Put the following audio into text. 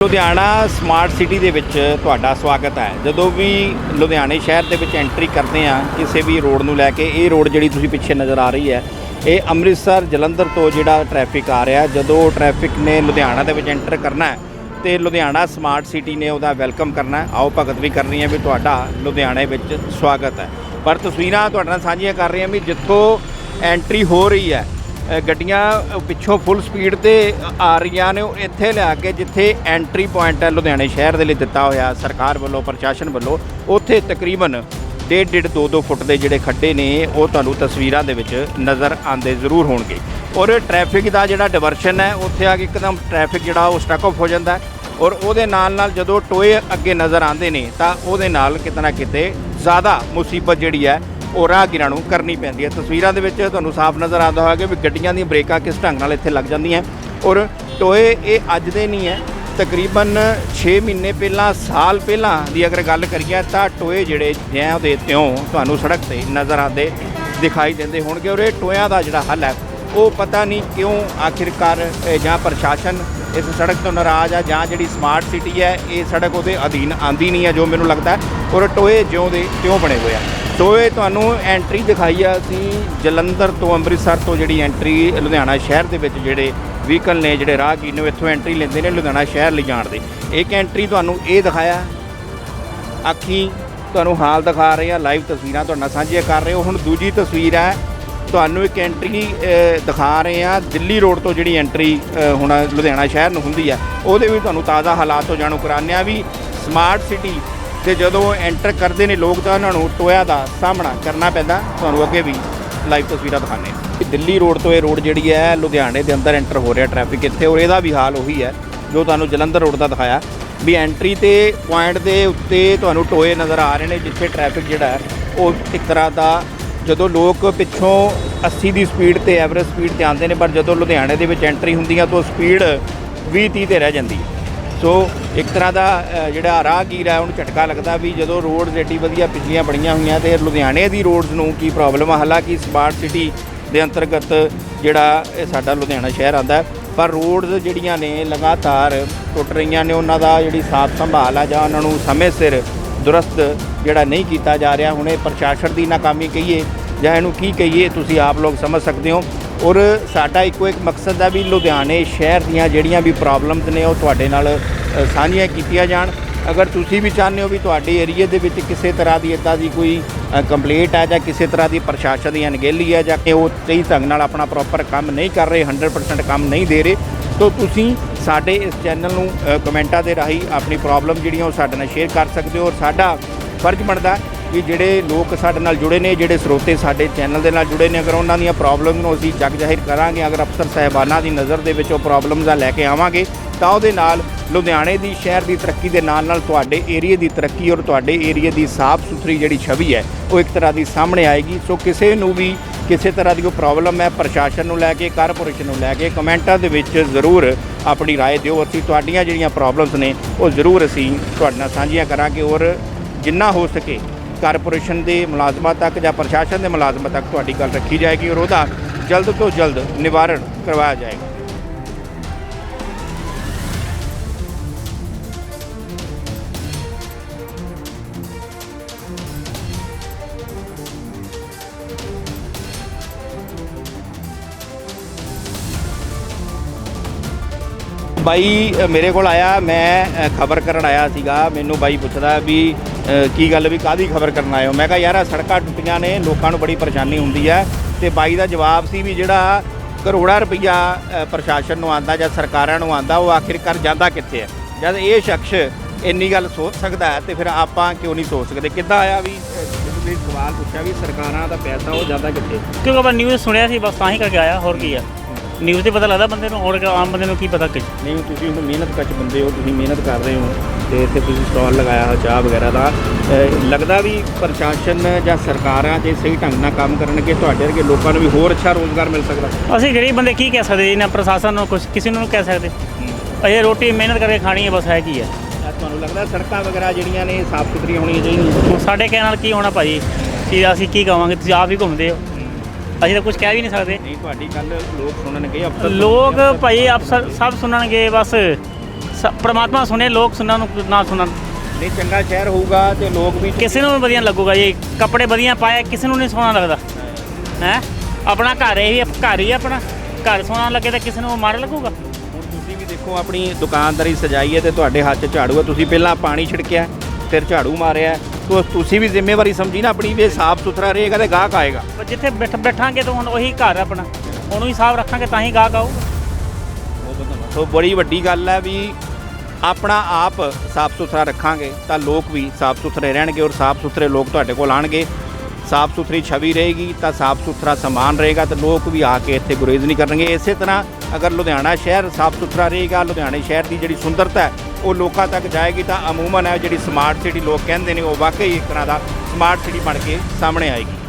Ludhiana smart city ਦੇ ਵਿੱਚ ਤੁਹਾਡਾ ਸਵਾਗਤ ਹੈ। ਜਦੋਂ ਵੀ ਲੁਧਿਆਣੇ ਸ਼ਹਿਰ ਦੇ ਵਿੱਚ ਐਂਟਰੀ ਕਰਦੇ ਆ ਕਿਸੇ ਵੀ ਰੋਡ ਨੂੰ ਲੈ ਕੇ, ਇਹ ਰੋਡ ਜਿਹੜੀ ਤੁਸੀਂ ਪਿੱਛੇ ਨਜ਼ਰ ਆ ਰਹੀ ਹੈ, ਇਹ ਅੰਮ੍ਰਿਤਸਰ ਜਲੰਧਰ ਤੋਂ ਜਿਹੜਾ ਟ੍ਰੈਫਿਕ ਆ ਰਿਹਾ। ਜਦੋਂ ਟ੍ਰੈਫਿਕ ਨੇ ਲੁਧਿਆਣਾ ਦੇ ਵਿੱਚ ਐਂਟਰ ਕਰਨਾ ਹੈ, ਤੇ ਲੁਧਿਆਣਾ ਸਮਾਰਟ ਸਿਟੀ ਨੇ ਉਹਦਾ ਵੈਲਕਮ ਕਰਨਾ ਆਓ, ਭਗਤ ਵੀ ਕਰਨੀ ਹੈ ਵੀ ਤੁਹਾਡਾ ਲੁਧਿਆਣੇ ਵਿੱਚ ਸਵਾਗਤ ਹੈ। ਪਰ ਤਸਵੀਰਾਂ ਤੁਹਾਡੇ ਨਾਲ ਸਾਂਝੀਆਂ ਕਰ ਰਹੇ ਹਾਂ ਵੀ ਜਿੱਥੋਂ ਐਂਟਰੀ ਹੋ ਰਹੀ ਹੈ ਗੱਡੀਆਂ ਪਿੱਛੋਂ ਫੁੱਲ ਸਪੀਡ ਤੇ ਆ ਰਹੀਆਂ ਨੇ। ਉਹ ਇੱਥੇ ਲਿਆ ਕੇ ਜਿੱਥੇ ਐਂਟਰੀ ਪੁਆਇੰਟ ਹੈ, ਲੁਧਿਆਣੇ ਸ਼ਹਿਰ ਦੇ ਲਈ ਦਿੱਤਾ ਹੋਇਆ ਸਰਕਾਰ ਵੱਲੋਂ, ਪ੍ਰਸ਼ਾਸਨ ਵੱਲੋਂ, ਉੱਥੇ ਤਕਰੀਬਨ ਡੇਢ ਡੇਢ 2 2 ਫੁੱਟ ਦੇ ਜਿਹੜੇ ਖੱਡੇ ਨੇ, ਉਹ ਤੁਹਾਨੂੰ ਤਸਵੀਰਾਂ ਦੇ ਵਿੱਚ ਨਜ਼ਰ ਆਉਂਦੇ ਜ਼ਰੂਰ ਹੋਣਗੇ। ਔਰ ਟ੍ਰੈਫਿਕ ਦਾ ਜਿਹੜਾ ਡਿਵਰਸ਼ਨ ਹੈ, ਉੱਥੇ ਆ ਕੇ ਇੱਕਦਮ ਟ੍ਰੈਫਿਕ ਜਿਹੜਾ ਉਹ ਸਟਕ ਆਫ ਹੋ ਜਾਂਦਾ ਹੈ। ਔਰ ਉਹਦੇ ਨਾਲ ਨਾਲ ਜਦੋਂ ਟੋਏ ਅੱਗੇ ਨਜ਼ਰ ਆਉਂਦੇ ਨੇ, ਤਾਂ ਉਹਦੇ ਨਾਲ ਕਿਤੇ ਨਾ ਕਿਤੇ ਜ਼ਿਆਦਾ ਮੁਸੀਬਤ ਜਿਹੜੀ ਹੈ ਉਹ ਰਾਹਗੀਰਾਂ ਨੂੰ ਕਰਨੀ ਪੈਂਦੀ ਹੈ। ਤਸਵੀਰਾਂ ਦੇ ਵਿੱਚ ਤੁਹਾਨੂੰ ਸਾਫ਼ ਨਜ਼ਰ ਆਉਂਦਾ ਹੋਵੇਗਾ ਵੀ ਗੱਡੀਆਂ ਦੀਆਂ ਬ੍ਰੇਕਾਂ ਕਿਸ ਢੰਗ ਨਾਲ ਇੱਥੇ ਲੱਗ ਜਾਂਦੀਆਂ ਔਰ ਟੋਏ ਇਹ ਅੱਜ ਦੇ ਨਹੀਂ ਹੈ। ਤਕਰੀਬਨ 6 ਮਹੀਨੇ ਪਹਿਲਾਂ, ਸਾਲ ਪਹਿਲਾਂ ਦੀ ਅਗਰ ਗੱਲ ਕਰੀਏ ਤਾਂ ਟੋਏ ਜਿਹੜੇ ਜਿਉਂ ਦੇ ਤਿਉਂ ਤੁਹਾਨੂੰ ਸੜਕ ਤੇ ਨਜ਼ਰ ਆਉਂਦੇ ਦਿਖਾਈ ਦਿੰਦੇ ਹੋਣਗੇ। ਔਰ ਇਹ ਟੋਇਆਂ ਦਾ ਜਿਹੜਾ ਹੱਲ ਹੈ, ਉਹ ਪਤਾ ਨਹੀਂ ਕਿਉਂ ਆਖਿਰਕਾਰ ਜਾਂ ਪ੍ਰਸ਼ਾਸਨ ਇਸ ਸੜਕ ਤੋਂ ਨਾਰਾਜ਼ ਆ ਜਾਂ ਜਿਹੜੀ ਸਮਾਰਟ ਸਿਟੀ ਹੈ, ਇਹ ਸੜਕ ਉਹਦੇ ਅਧੀਨ ਆਂਦੀ ਨਹੀਂ ਹੈ ਜੋ ਮੈਨੂੰ ਲੱਗਦਾ ਔਰ ਟੋਏ ਜਿਉਂ ਦੇ ਤਿਉਂ ਬਣੇ ਹੋਏ ਆ। ਟੋਏ ਤੁਹਾਨੂੰ ਐਂਟਰੀ ਦਿਖਾਈ ਆ, ਅਸੀਂ ਜਲੰਧਰ ਤੋਂ ਅੰਮ੍ਰਿਤਸਰ ਤੋਂ ਜਿਹੜੀ ਐਂਟਰੀ ਲੁਧਿਆਣਾ ਸ਼ਹਿਰ ਦੇ ਵਿੱਚ ਜਿਹੜੇ ਵਹੀਕਲ ਨੇ, ਜਿਹੜੇ ਰਾਹਗੀਰ ਨੇ, ਉਹ ਇੱਥੋਂ ਐਂਟਰੀ ਲੈਂਦੇ ਨੇ ਲੁਧਿਆਣਾ ਸ਼ਹਿਰ ਲਈ ਜਾਣ ਦੇ। ਇੱਕ ਐਂਟਰੀ ਤੁਹਾਨੂੰ ਇਹ ਦਿਖਾਇਆ। ਅੱਖੀ ਤੁਹਾਨੂੰ ਹਾਲ ਦਿਖਾ ਰਹੇ ਆ ਲਾਈਵ ਤਸਵੀਰਾਂ ਤੁਹਾਡੇ ਨਾਲ ਸਾਂਝੀਆਂ ਕਰ ਰਹੇ ਹੋ। ਹੁਣ ਦੂਜੀ ਤਸਵੀਰ ਹੈ ਤੁਹਾਨੂੰ ਇੱਕ ਐਂਟਰੀ ਦਿਖਾ ਰਹੇ ਆ ਦਿੱਲੀ ਰੋਡ ਤੋਂ ਜਿਹੜੀ ਐਂਟਰੀ ਹੁਣ ਲੁਧਿਆਣਾ ਸ਼ਹਿਰ ਨੂੰ ਹੁੰਦੀ ਆ, ਉਹਦੇ ਵੀ ਤੁਹਾਨੂੰ ਤਾਜ਼ਾ ਹਾਲਾਤ ਤੋਂ ਜਾਣੂ ਕਰਾਉਂਦੇ ਆ ਵੀ ਸਮਾਰਟ ਸਿਟੀ ਤੇ ਜਦੋਂ ਐਂਟਰ ਕਰਦੇ ਨੇ ਲੋਕ ਤਾਂ ਉਹਨਾਂ ਨੂੰ ਟੋਇਆ ਦਾ ਸਾਹਮਣਾ ਕਰਨਾ ਪੈਂਦਾ। ਤੁਹਾਨੂੰ ਅੱਗੇ ਵੀ ਲਾਈਵ ਤਸਵੀਰਾਂ ਦਿਖਾਉਂਦੇ ਆ ਦਿੱਲੀ ਰੋਡ ਤੋਂ ਇਹ ਰੋਡ ਜਿਹੜੀ ਹੈ, ਲੁਧਿਆਣੇ ਦੇ ਅੰਦਰ ਐਂਟਰ ਹੋ ਰਿਹਾ ਟ੍ਰੈਫਿਕ ਇੱਥੇ ਔਰ ਇਹਦਾ ਵੀ ਹਾਲ ਉਹੀ ਹੈ, ਜੋ ਤੁਹਾਨੂੰ ਜਲੰਧਰ ਰੋਡ ਦਾ ਦਿਖਾਇਆ। ਵੀ ਐਂਟਰੀ ਤੇ ਪੁਆਇੰਟ ਦੇ ਉੱਤੇ ਤੁਹਾਨੂੰ ਟੋਏ ਨਜ਼ਰ ਆ ਰਹੇ ਨੇ, ਜਿੱਥੇ ਟ੍ਰੈਫਿਕ ਜਿਹੜਾ ਹੈ, ਉਹ ਇੱਕ ਤਰ੍ਹਾਂ ਦਾ ਜਦੋਂ ਲੋਕ ਪਿੱਛੋਂ 80 ਦੀ ਸਪੀਡ ਤੇ ਐਵਰੇਜ ਸਪੀਡ ਤੇ ਆਉਂਦੇ ਨੇ ਪਰ ਜਦੋਂ ਲੁਧਿਆਣੇ ਦੇ ਵਿੱਚ ਐਂਟਰੀ ਹੁੰਦੀ ਆ ਤਾਂ ਸਪੀਡ 20 30 ਤੇ ਰਹਿ ਜਾਂਦੀ ਹੈ ਸੋ ਇੱਕ ਤਰ੍ਹਾਂ ਦਾ ਅ, ਜਿਹੜਾ ਰਾਹਗੀਰ ਹੈ ਉਹਨੂੰ ਝਟਕਾ ਲੱਗਦਾ ਵੀ ਜਦੋਂ ਰੋਡਸ ਏਡੀ ਵਧੀਆ ਪਿਛਲੀਆਂ ਬਣੀਆਂ ਹੋਈਆਂ ਤੇ ਲੁਧਿਆਣੇ ਦੀ ਰੋਡਸ ਨੂੰ ਕੀ ਪ੍ਰੋਬਲਮ ਆ? ਹਾਲਾਂਕਿ ਸਮਾਰਟ ਸਿਟੀ ਦੇ ਅੰਤਰਗਤ ਜਿਹੜਾ ਇਹ ਸਾਡਾ ਲੁਧਿਆਣਾ ਸ਼ਹਿਰ ਆਂਦਾ ਪਰ ਰੋਡਸ ਜਿਹੜੀਆਂ ਨੇ ਲਗਾਤਾਰ ਟੁੱਟ ਰਹੀਆਂ ਨੇ ਉਹਨਾਂ ਦਾ ਜਿਹੜੀ ਸਾਫ਼ ਸੰਭਾਲ ਆ ਜਾਂ ਉਹਨਾਂ ਨੂੰ ਸਮੇਂ ਸਿਰ ਦੁਰਸਤ ਜਿਹੜਾ ਨਹੀਂ ਕੀਤਾ ਜਾ ਰਿਹਾ, ਹੁਣ ਇਹ ਪ੍ਰਸ਼ਾਸਨ ਦੀ ਨਾਕਾਮੀ ਕਹੀਏ ਜਾਂ ਇਹਨੂੰ ਕੀ ਕਹੀਏ, ਤੁਸੀਂ ਆਪ ਲੋਕ ਸਮਝ ਸਕਦੇ ਹੋ। ਔਰ ਸਾਡਾ ਇੱਕੋ ਇੱਕ ਮਕਸਦ ਹੈ ਵੀ ਲੁਧਿਆਣੇ ਸ਼ਹਿਰ ਦੀਆਂ ਜਿਹੜੀਆਂ ਵੀ ਪ੍ਰੋਬਲਮਸ ਨੇ, ਉਹ ਤੁਹਾਡੇ ਨਾਲ ਸਾਂਝੀਆਂ ਕੀਤੀਆਂ ਜਾਣ। ਅਗਰ ਤੁਸੀਂ ਵੀ ਚਾਹੁੰਦੇ ਹੋ ਵੀ ਤੁਹਾਡੇ ਏਰੀਆ ਦੇ ਵਿੱਚ ਕਿਸੇ ਤਰ੍ਹਾਂ ਦੀ ਇਦਾਂ ਦੀ ਕੋਈ ਕੰਪਲੇਂਟ ਹੈ ਜਾਂ ਕਿਸੇ ਤਰ੍ਹਾਂ ਦੀ ਪ੍ਰਸ਼ਾਸਨ ਦੀ ਅਣਗਹਿਲੀ ਹੈ ਜਾਂ ਕਿ ਉਹ ਸਹੀ ਢੰਗ ਨਾਲ ਆਪਣਾ ਪ੍ਰੋਪਰ ਕੰਮ ਨਹੀਂ ਕਰ ਰਹੇ 100% ਕੰਮ ਨਹੀਂ ਦੇ ਰਹੇ, ਤਾਂ ਤੁਸੀਂ ਸਾਡੇ ਇਸ ਚੈਨਲ ਨੂੰ ਕਮੈਂਟਾਂ ਦੇ ਰਾਹੀਂ ਆਪਣੀ ਪ੍ਰੋਬਲਮ ਜਿਹੜੀਆਂ ਉਹ ਸਾਡੇ ਨਾਲ ਸ਼ੇਅਰ ਕਰ ਸਕਦੇ ਹੋ ਔਰ ਸਾਡਾ ਫਰਜ਼ ਬਣਦਾ ਵੀ ਜਿਹੜੇ ਲੋਕ ਸਾਡੇ ਨਾਲ ਜੁੜੇ ਨੇ, ਜਿਹੜੇ ਸਰੋਤੇ ਸਾਡੇ ਚੈਨਲ ਦੇ ਨਾਲ ਜੁੜੇ ਨੇ, ਅਗਰ ਉਹਨਾਂ ਦੀਆਂ ਪ੍ਰੋਬਲਮ ਨੂੰ ਅਸੀਂ ਜਗ ਜ਼ਾਹਿਰ ਕਰਾਂਗੇ, ਅਗਰ ਅਫਸਰ ਸਾਹਿਬਾਨਾਂ ਦੀ ਨਜ਼ਰ ਦੇ ਵਿੱਚ ਉਹ ਪ੍ਰੋਬਲਮਸ ਆ ਲੈ ਕੇ ਆਵਾਂਗੇ, ਤਾਂ ਉਹਦੇ ਨਾਲ ਲੁਧਿਆਣੇ ਦੀ ਸ਼ਹਿਰ ਦੀ ਤਰੱਕੀ ਦੇ ਨਾਲ ਨਾਲ ਤੁਹਾਡੇ ਏਰੀਆ ਦੀ ਤਰੱਕੀ ਔਰ ਤੁਹਾਡੇ ਏਰੀਆ ਦੀ ਸਾਫ਼ ਸੁਥਰੀ ਜਿਹੜੀ ਛਵੀ ਹੈ, ਉਹ ਇੱਕ ਤਰ੍ਹਾਂ ਦੀ ਸਾਹਮਣੇ ਆਏਗੀ। ਸੋ ਕਿਸੇ ਨੂੰ ਵੀ ਕਿਸੇ ਤਰ੍ਹਾਂ ਦੀ ਕੋਈ ਪ੍ਰੋਬਲਮ ਹੈ ਪ੍ਰਸ਼ਾਸਨ ਨੂੰ ਲੈ ਕੇ ਕਾਰਪੋਰੇਸ਼ਨ ਨੂੰ ਲੈ ਕੇ ਕਮੈਂਟਾਂ ਦੇ ਵਿੱਚ ਜ਼ਰੂਰ ਆਪਣੀ رائے ਦਿਓ ਅਸੀਂ ਤੁਹਾਡੀਆਂ ਜਿਹੜੀਆਂ ਪ੍ਰੋਬਲਮਸ ਨੇ ਉਹ ਜ਼ਰੂਰ ਅਸੀਂ ਤੁਹਾਡੇ ਨਾਲ ਸਾਂਝੀਆਂ ਕਰਾਂਗੇ ਔਰ ਜਿੰਨਾ ਹੋ ਸਕੇ ਕਾਰਪੋਰੇਸ਼ਨ ਦੇ ਮੁਲਾਜ਼ਮਾਂ ਤੱਕ ਜਾਂ ਪ੍ਰਸ਼ਾਸਨ ਦੇ ਮੁਲਾਜ਼ਮਾਂ ਤੱਕ ਤੁਹਾਡੀ ਗੱਲ ਰੱਖੀ ਜਾਏਗੀ ਔਰ ਉਹਦਾ ਜਲਦ ਤੋਂ ਜਲਦ ਨਿਵਾਰਣ ਕਰਵਾਇਆ ਜਾਏਗਾ ਬਾਈ ਮੇਰੇ ਕੋਲ ਆਇਆ, ਮੈਂ ਖਬਰ ਕਰਨ ਆਇਆ ਸੀਗਾ। ਮੈਨੂੰ ਬਾਈ ਪੁੱਛਦਾ ਵੀ ਕੀ ਗੱਲ ਵੀ ਕਾਦੀ ਖਬਰ ਕਰਨ ਆਏ ਹੋ? ਮੈਂ ਕਿਹਾ, ਯਾਰ, ਆਹ ਸੜਕਾਂ ਟੁੱਟੀਆਂ ਨੇ, ਲੋਕਾਂ ਨੂੰ ਬੜੀ ਪਰੇਸ਼ਾਨੀ ਹੁੰਦੀ ਹੈ। ਤੇ ਬਾਈ ਦਾ ਜਵਾਬ ਸੀ ਵੀ ਜਿਹੜਾ ਕਰੋੜਾਂ ਰੁਪਈਆ ਪ੍ਰਸ਼ਾਸਨ ਨੂੰ ਆਂਦਾ ਜਾਂ ਸਰਕਾਰਾਂ ਨੂੰ ਆਂਦਾ ਉਹ ਆਖਿਰਕਾਰ ਜਾਂਦਾ ਕਿੱਥੇ ਹੈ? ਜਦ ਇਹ ਸ਼ਖਸ ਇੰਨੀ ਗੱਲ ਸੋਚ ਸਕਦਾ ਹੈ, ਤੇ ਫਿਰ ਆਪਾਂ ਕਿਉਂ ਨਹੀਂ ਸੋਚ ਸਕਦੇ? ਕਿੱਦਾਂ ਆਇਆ ਵੀ ਸਵਾਲ ਪੁੱਛਿਆ ਵੀ ਸਰਕਾਰਾਂ ਦਾ ਪੈਸਾ ਉਹ ਜਾਂਦਾ ਕਿੱਥੇ? ਕਿਉਂਕਿ ਆਪਾਂ ਨਿਊਜ਼ ਸੁਣਿਆ ਸੀ, ਬਸ ਤਾਂ ਹੀ ਕਰਕੇ ਆਇਆ, ਹੋਰ ਕੀ ਆ? ਨਿਊਜ਼ ਤੇ ਪਤਾ ਲੱਗਦਾ ਬੰਦੇ ਨੂੰ ਹੋਰ ਆਮ ਬੰਦੇ ਨੂੰ ਕੀ ਪਤਾ ਕਿ ਨਹੀਂ ਤੁਸੀਂ ਹੁਣ ਮਿਹਨਤ ਕੱਚ ਬੰਦੇ ਹੋ ਤੁਸੀਂ ਮਿਹਨਤ ਕਰ ਰਹੇ ਹੋ ਤੇ ਇੱਥੇ ਤੁਸੀਂ ਸਟਾਲ ਲਗਾਇਆ ਹੋ ਚਾਹ ਵਗੈਰਾ ਦਾ। ਲੱਗਦਾ ਵੀ ਪ੍ਰਸ਼ਾਸਨ ਜਾਂ ਸਰਕਾਰਾਂ ਜੇ ਸਹੀ ਢੰਗ ਨਾਲ ਕੰਮ ਕਰਨਗੇ ਤੁਹਾਡੇ ਵਰਗੇ ਲੋਕਾਂ ਨੂੰ ਵੀ ਹੋਰ ਅੱਛਾ ਰੋਜ਼ਗਾਰ ਮਿਲ ਸਕਦਾ। ਅਸੀਂ ਗਰੀਬ ਬੰਦੇ ਕੀ ਕਹਿ ਸਕਦੇ? ਇਹਨਾਂ ਪ੍ਰਸ਼ਾਸਨ ਨੂੰ ਕੁਝ ਕਿਸੇ ਨੂੰ ਕਹਿ ਸਕਦੇ। ਅਜੇ ਰੋਟੀ ਮਿਹਨਤ ਕਰਕੇ ਖਾਣੀ ਹੈ ਬਸ ਹੈ ਕੀ ਹੈ। ਤੁਹਾਨੂੰ ਲੱਗਦਾ ਸੜਕਾਂ ਵਗੈਰਾ ਜਿਹੜੀਆਂ ਨੇ ਸਾਫ਼ ਸੁਥਰੀਆਂ ਹੋਣੀਆਂ ਚਾਹੀਦੀਆਂ? ਸਾਡੇ ਕਹਿਣ ਨਾਲ ਕੀ ਹੋਣਾ ਭਾਜੀ? ਕਿ ਅਸੀਂ ਕੀ ਕਵਾਂਗੇ? ਤੁਸੀਂ ਆਪ ਹੀ ਘੁੰਮਦੇ ਹੋ। ਅਸੀਂ ਤਾਂ ਕੁਝ ਕਹਿ ਵੀ ਨਹੀਂ ਸਕਦੇ। ਨਹੀਂ ਤੁਹਾਡੀ ਗੱਲ ਲੋਕ ਸੁਣਨਗੇ ਅਫਸਰ ਲੋਕ ਭਾਈ ਅਫਸਰ ਸਭ ਸੁਣਨਗੇ ਬਸ। ਪ੍ਰਮਾਤਮਾ ਸੁਣੇ ਲੋਕ ਸੁਣਨ ਨੂੰ ਨਾ ਸੁਣਨ। ਨਹੀਂ ਚੰਗਾ ਸ਼ਹਿਰ ਹੋਊਗਾ ਤੇ ਲੋਕ ਵੀ ਕਿਸੇ ਨੂੰ ਵੀ ਵਧੀਆ ਲੱਗੂਗਾ ਜੀ। ਕੱਪੜੇ ਵਧੀਆ ਪਾਏ ਕਿਸੇ ਨੂੰ ਨਹੀਂ ਸੋਹਣਾ ਲੱਗਦਾ। ਹੈ। ਆਪਣਾ ਘਰ ਇਹ ਵੀ ਘਰ ਹੀ ਆਪਣਾ। ਘਰ ਸੋਹਣਾ ਲੱਗੇ ਤਾਂ ਕਿਸੇ ਨੂੰ ਮਾੜਾ ਲੱਗੂਗਾ। ਹੁਣ ਤੁਸੀਂ ਵੀ ਦੇਖੋ ਆਪਣੀ ਦੁਕਾਨਦਾਰੀ ਸਜਾਈ ਹੈ ਤੇ ਤੁਹਾਡੇ ਹੱਥ 'ਚ ਝਾੜੂ ਹੈ। ਤੁਸੀਂ ਪਹਿਲਾਂ ਪਾਣੀ ਛਿੜਕਿਆ ਫਿਰ ਝਾੜੂ ਮਾਰਿਆ। ਤੋ ਤੁਸੀਂ ਵੀ ਜ਼ਿੰਮੇਵਾਰੀ ਸਮਝੀ ਨਾ ਆਪਣੀ ਵੀ ਸਾਫ਼ ਸੁਥਰਾ ਰਹੇਗਾ ਤੇ ਗਾਹਕ ਆਏਗਾ। ਜਿੱਥੇ ਬੈਠ ਬੈਠਾਂਗੇ ਤਾਂ ਹੁਣ ਉਹੀ ਘਰ ਆਪਣਾ। ਉਹਨੂੰ ਹੀ ਸਾਫ਼ ਰੱਖਾਂਗੇ ਤਾਂ ਹੀ ਗਾਹਕ ਆਊਗਾ। ਸੋ ਬੜੀ ਵੱਡੀ ਗੱਲ ਹੈ ਵੀ ਆਪਣਾ ਆਪ ਸਾਫ਼ ਸੁਥਰਾ ਰੱਖਾਂਗੇ ਤਾਂ ਲੋਕ ਵੀ ਸਾਫ਼ ਸੁਥਰੇ ਰਹਿਣਗੇ ਔਰ ਸਾਫ਼ ਸੁਥਰੇ ਲੋਕ ਤੁਹਾਡੇ ਕੋਲ ਆਣਗੇ। ਸਾਫ਼ ਸੁਥਰੀ ਛਵੀ ਰਹੇਗੀ ਤਾਂ ਸਾਫ਼ ਸੁਥਰਾ ਸਮਾਨ ਰਹੇਗਾ ਤਾਂ ਲੋਕ ਵੀ ਆ ਕੇ ਇੱਥੇ ਗੁਰੇਜ਼ ਨਹੀਂ ਕਰਨਗੇ। ਇਸੇ ਤਰ੍ਹਾਂ ਅਗਰ ਲੁਧਿਆਣਾ ਸ਼ਹਿਰ ਸਾਫ਼ ਸੁਥਰਾ ਰਹੇਗਾ ਲੁਧਿਆਣੇ ਸ਼ਹਿਰ ਦੀ ਜਿਹੜੀ ਸੁੰਦਰਤਾ ਹੈ ਉਹ ਲੋਕਾਂ ਤੱਕ ਜਾਏਗੀ ਤਾਂ ਅਮੂਮਨ ਹੈ ਜਿਹੜੀ ਸਮਾਰਟ ਸਿਟੀ ਲੋਕ ਕਹਿੰਦੇ ਨੇ, ਉਹ ਵਾਕਈ ਇੱਕ ਤਰ੍ਹਾਂ ਦਾ ਸਮਾਰਟ ਸਿਟੀ ਬਣ ਕੇ ਸਾਹਮਣੇ ਆਏਗੀ।